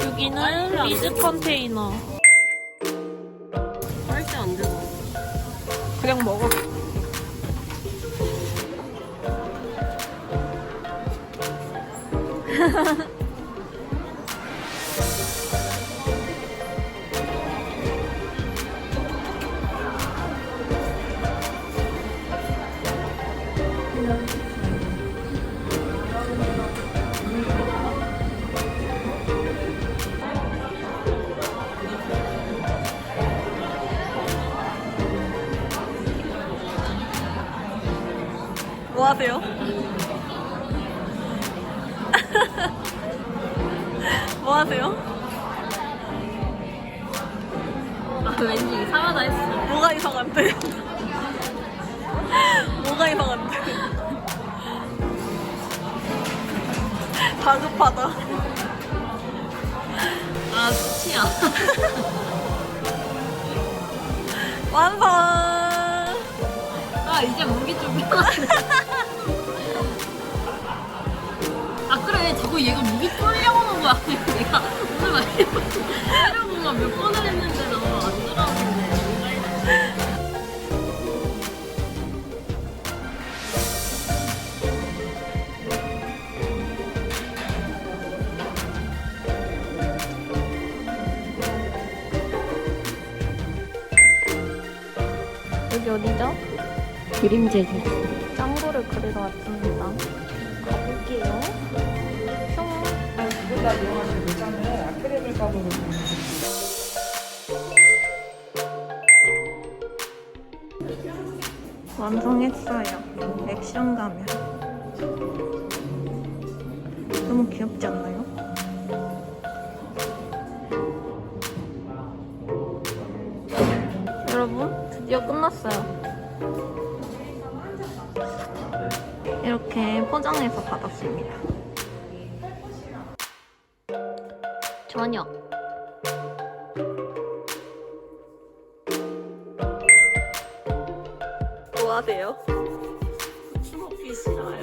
여기는 리드 컨테이너. 절대 안 되고. 그냥 먹어. 뭐 하세요? 아, 왠지 이상하다 했어. 뭐가 이상한데? 뭐가 이상한데? 다급하다. 아, 수치야. 완성! 아, 이제 무기 좀 편하네. 얘가 무기 쏠려오는 거야. 내가 오늘 막 하려고 몇 번을 했는데도 안 들어오는데. 여기 어디죠? 그림제지. 짱구를 그리러 왔습니다. 가볼게요. 뿅. 보다 이용하시는 모자는 아크릴을 가루로 완성했어요. 액션 가면. 너무 귀엽지 않나요? 여러분, 드디어 끝났어요. 이렇게 포장해서 받았습니다. 저녁. 뭐 하세요? 싫어요.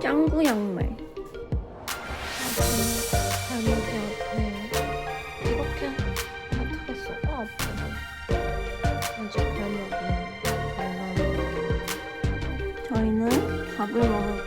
짱구 양말. 잘못해 앞에 이렇게 어떻게 써? 아 아파. 아직 발목이 잘 나는. 저희는 밥을 먹을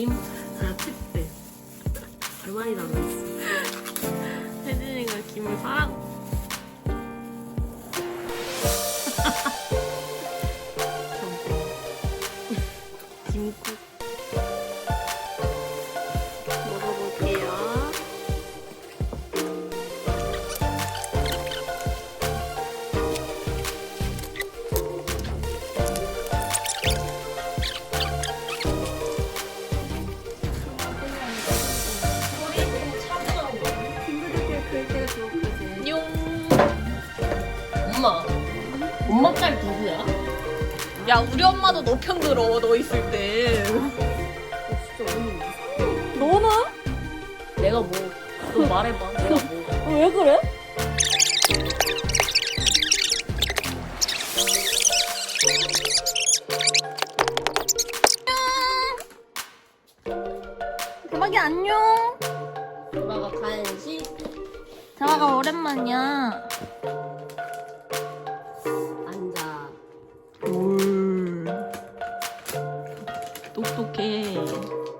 김, 아, 특대. 얼마나 남았어? 혜진이가 김을 사랑. 김국 엄마 딸 누구야? 야 우리 엄마도 너 편 들어 너 있을 때. 진짜 오늘 너는 내가 뭐? 너 말해봐. 내가 뭐? 왜 그래? 대박이 안녕. 엄마가 간식. 대박아 오랜만이야. し。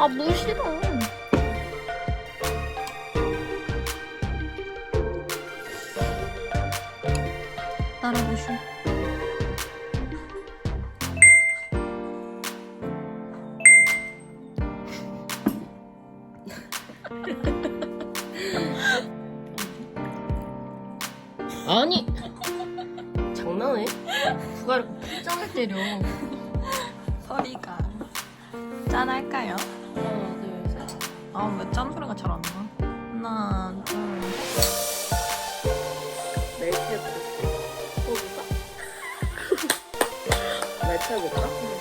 아, 물 싫어. 따라보슈. 아니 장난해? 누가 이렇게 풀장을 때려 서리가 짠 할까요? 하나 둘 셋 아 왜 짠 소리가 잘 안 나? 하나 둘 멜트 해볼까? 멜트 해볼까?